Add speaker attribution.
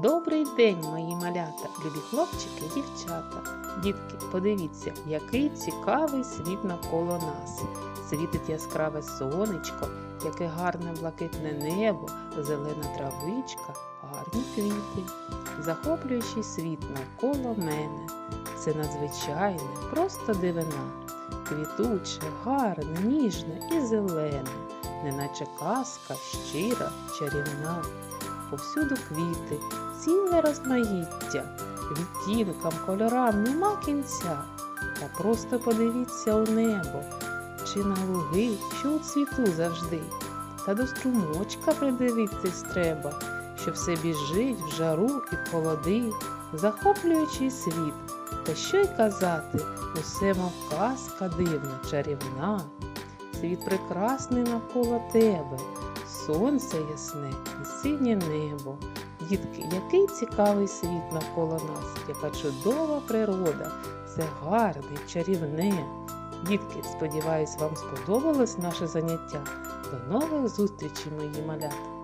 Speaker 1: Добрий день, мої малята, любі хлопчики, дівчата. Дітки, подивіться, який цікавий світ навколо нас. Світить яскраве сонечко, яке гарне блакитне небо, зелена травичка, гарні квіти. Захоплюючий світ навколо мене. Це надзвичайне, просто дивина. Квітуче, гарне, ніжне і зелене, неначе казка щира, чарівна. Повсюду квіти, ціле розмаїття, відтінкам, кольорам нема кінця. Та просто подивіться у небо, чи на луги, що у цвіту завжди. Та до струмочка придивитись треба, що все біжить в жару і в холоди, захоплюючий світ. Та що й казати, усе мов казка дивна, чарівна. Світ прекрасний навколо тебе, сонце ясне і синє небо. Дітки, який цікавий світ навколо нас, яка чудова природа, все гарне, чарівне. Дітки, сподіваюсь, вам сподобалось наше заняття. До нових зустрічей, мої малята!